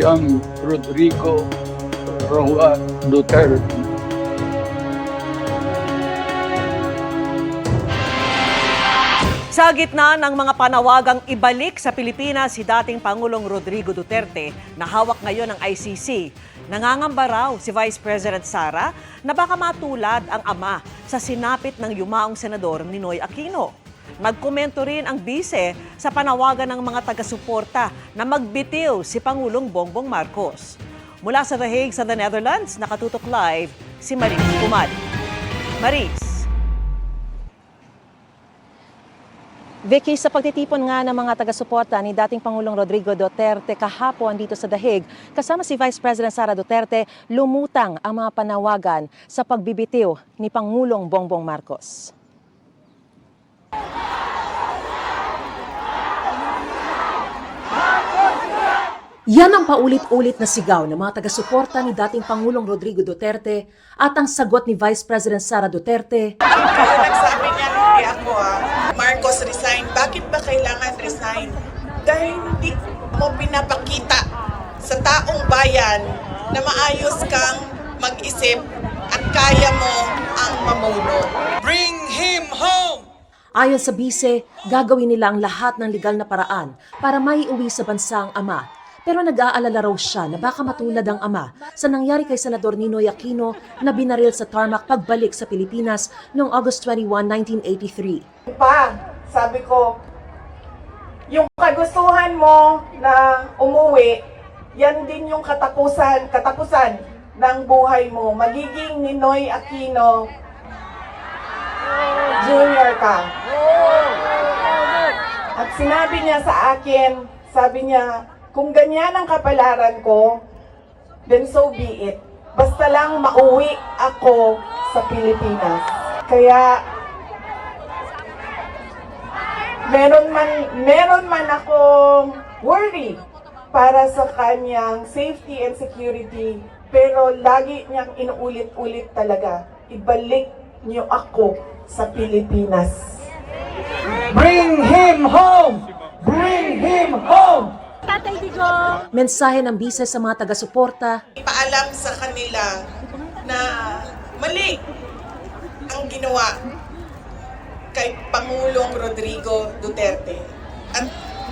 Yang Rodrigo Roa Duterte. Sa gitna ng mga panawagang ibalik sa Pilipinas si dating Pangulong Rodrigo Duterte na hawak ngayon ng ICC, nangangamba raw si Vice President Sara na baka matulad ang ama sa sinapit ng yumaong senador Ninoy Aquino. Nagkomento rin ang bise sa panawagan ng mga taga-suporta na magbitiw si Pangulong Bongbong Marcos. Mula sa The Hague sa The Netherlands, nakatutok live si Maris Kumali. Maris. Vicky, sa pagtitipon nga ng mga taga-suporta ni dating Pangulong Rodrigo Duterte kahapon dito sa Dahig, kasama si Vice President Sara Duterte, lumutang ang mga panawagan sa pagbibitiw ni Pangulong Bongbong Marcos. Yan ang paulit-ulit na sigaw ng mga taga-suporta ni dating Pangulong Rodrigo Duterte at ang sagot ni Vice President Sara Duterte nagsabi niya, hindi ako ah, Marcos resign. Bakit ba kailangan resign? Dahil hindi mo pinapakita sa taong bayan na maayos kang mag-isip at kaya mo ang mamuno. Bring him home! Ayon sa bise, gagawin nila ang lahat ng legal na paraan para maiuwi sa bansa ang ama. Pero nag-aalala raw siya na baka matulad ang ama sa nangyari kay Senador Ninoy Aquino na binaril sa tarmac pagbalik sa Pilipinas noong August 21, 1983. Pa, sabi ko, yung kagustuhan mo na umuwi, yan din yung katapusan, katapusan ng buhay mo. Magiging Ninoy Aquino Junior ka. At sinabi niya sa akin, sabi niya, kung ganyan ang kapalaran ko, then so be it. Basta lang mauwi ako sa Pilipinas. Kaya meron man meron man akong worry para sa kanyang safety and security pero lagi niyang inuulit-ulit talaga ibalik niyo ako sa Pilipinas Bring him home! Bring him home! Mensahe ng bise sa mga taga-suporta, ipaalam sa kanila na mali ang ginawa kay Pangulong Rodrigo Duterte. At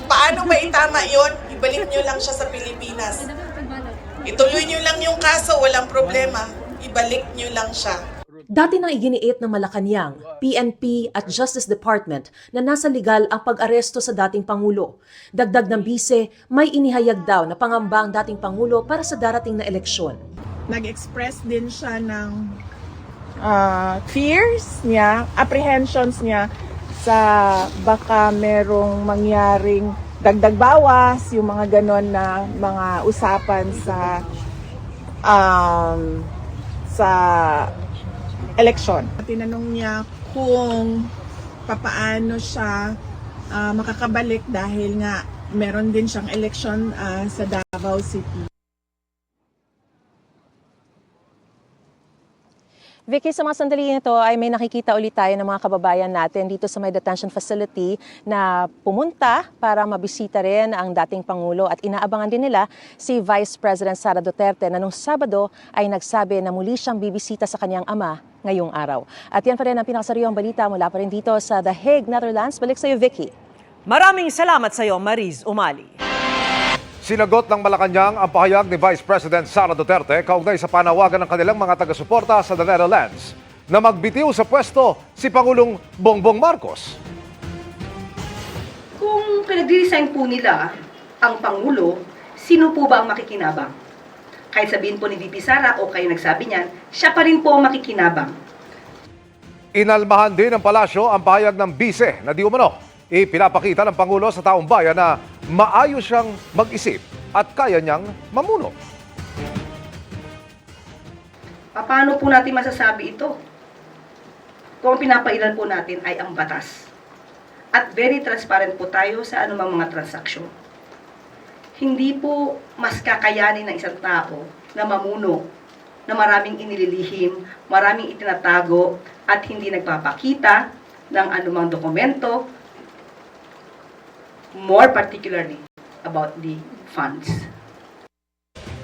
paano ba itama yon? Ibalik nyo lang siya sa Pilipinas. Ituloy nyo lang yung kaso, walang problema. Ibalik nyo lang siya. Dati nang iginiit ng Malacanang, PNP at Justice Department na nasa legal ang pag-aresto sa dating Pangulo. Dagdag ng bise, may inihayag daw na pangamba ang dating Pangulo para sa darating na eleksyon. nag-express din siya ng ah, fears niya, apprehensions niya sa baka merong mangyaring dagdag bawas, yung mga ganon na mga usapan sa um, sa election. Tinanong niya kung papaano siya ah, makakabalik dahil nga meron din siyang election ah, sa Davao City. Vicky, sa mga sandali nito ay may nakikita ulit tayo ng mga kababayan natin dito sa may detention facility na pumunta para mabisita rin ang dating Pangulo at inaabangan din nila si Vice President Sara Duterte na nung Sabado ay nagsabi na muli siyang bibisita sa kanyang ama ngayong araw. At yan pa rin ang pinakasariwang balita mula pa rin dito sa The Hague, Netherlands. Balik sa iyo, Vicky. Maraming salamat sa iyo, Maris Umali. Sinagot ng Malacanang ang pahayag ni Vice President Sara Duterte kaugnay sa panawagan ng kanilang mga taga-suporta sa The Netherlands na magbitiw sa pwesto si Pangulong Bongbong Marcos. Kung pinag-resign po nila ang Pangulo, sino po ba ang makikinabang? Kahit sabihin po ni VP Sara o kayo nagsabi niyan, siya pa rin po ang makikinabang. Inalmahan din ng palasyo ang pahayag ng bise na di umano. Ipinapakita ng Pangulo sa taong bayan na maayos siyang mag-isip at kaya niyang mamuno. Paano po natin masasabi ito? Kung pinapailan po natin ay ang batas. At very transparent po tayo sa anumang mga transaksyon. Hindi po mas kakayanin ng isang tao na mamuno na maraming inililihim, maraming itinatago at hindi nagpapakita ng anumang dokumento, more particularly about the funds.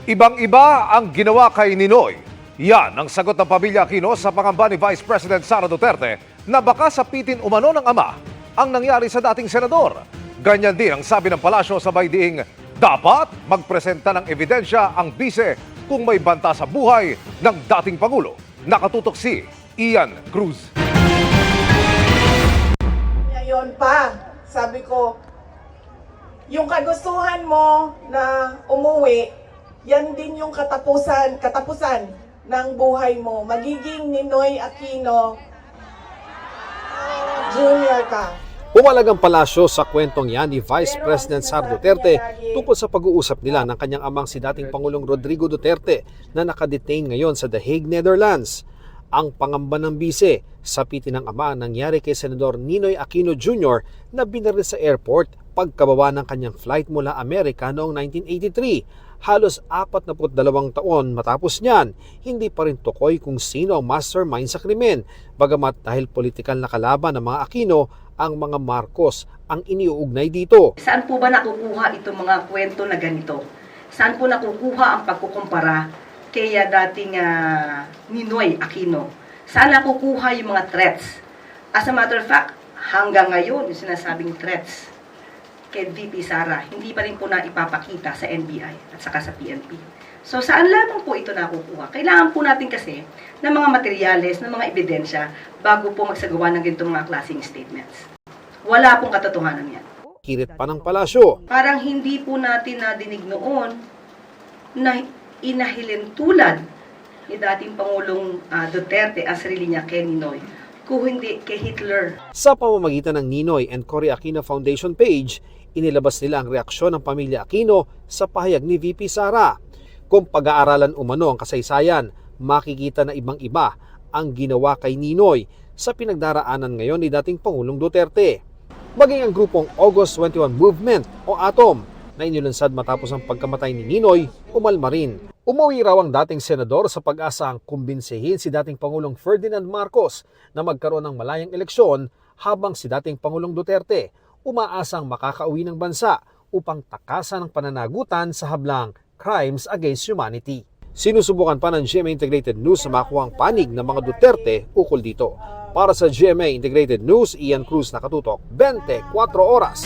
Ibang-iba ang ginawa kay Ninoy. Yan ang sagot ng pamilya Aquino sa pangamba ni Vice President Sara Duterte na baka sapitin umano ng ama ang nangyari sa dating senador. Ganyan din ang sabi ng palasyo sabay diing dapat magpresenta ng ebidensya ang bise kung may banta sa buhay ng dating Pangulo. Nakatutok si Ian Cruz. Ngayon pa, sabi ko, yung kagustuhan mo na umuwi, yan din yung katapusan, katapusan ng buhay mo. Magiging Ninoy Aquino Junior ka. Pumalagang palasyo sa kwentong yan ni Vice President Sara Duterte tungkol sa pag-uusap nila ng kanyang amang si dating Pangulong Rodrigo Duterte na nakadetain ngayon sa The Hague, Netherlands. Ang pangamba ng bise, sapitin ng ama ang nangyari kay Senador Ninoy Aquino Jr. na binaril sa airport pagkababa ng kanyang flight mula Amerika noong 1983. Halos 42 taon matapos niyan, hindi pa rin tukoy kung sino ang mastermind sa krimen. Bagamat dahil politikal na kalaban ng mga Aquino, ang mga Marcos ang iniuugnay dito. Saan po ba nakukuha itong mga kwento na ganito? Saan po nakukuha ang pagkukumpara kay dating ah, Ninoy Aquino? Saan nakukuha yung mga threats? As a matter of fact, hanggang ngayon, yung sinasabing threats kay VP Sara, hindi pa rin po na ipapakita sa NBI at saka sa PNP. So saan lamang po ito nakukuha? Kailangan po natin kasi ng mga materyales, ng mga ebidensya bago po magsagawa ng ganitong mga klaseng statements. Wala pong katotohanan yan. Kirit pa ng palasyo. Parang hindi po natin nadinig noon na inahilin tulad ni dating Pangulong ah, Duterte ang sarili niya kay Ninoy, kung hindi kay Hitler. Sa pamamagitan ng Ninoy and Cory Aquino Foundation page, inilabas nila ang reaksyon ng pamilya Aquino sa pahayag ni VP Sara. Kung pag-aaralan umano ang kasaysayan, makikita na ibang-iba ang ginawa kay Ninoy sa pinagdaraanan ngayon ni dating Pangulong Duterte. Maging ang grupong August 21 Movement o ATOM na inilunsad matapos ang pagkamatay ni Ninoy, umalma rin. Umuwi raw ang dating senador sa pag-asang kumbinsihin si dating Pangulong Ferdinand Marcos na magkaroon ng malayang eleksyon habang si dating Pangulong Duterte umaasang makakauwi ng bansa upang takasan ang pananagutan sa hablang crimes against humanity. Sinusubukan pa ng GMA Integrated News na makuha ang panig ng mga Duterte ukol dito. Para sa GMA Integrated News, Ian Cruz nakatutok, 24 oras.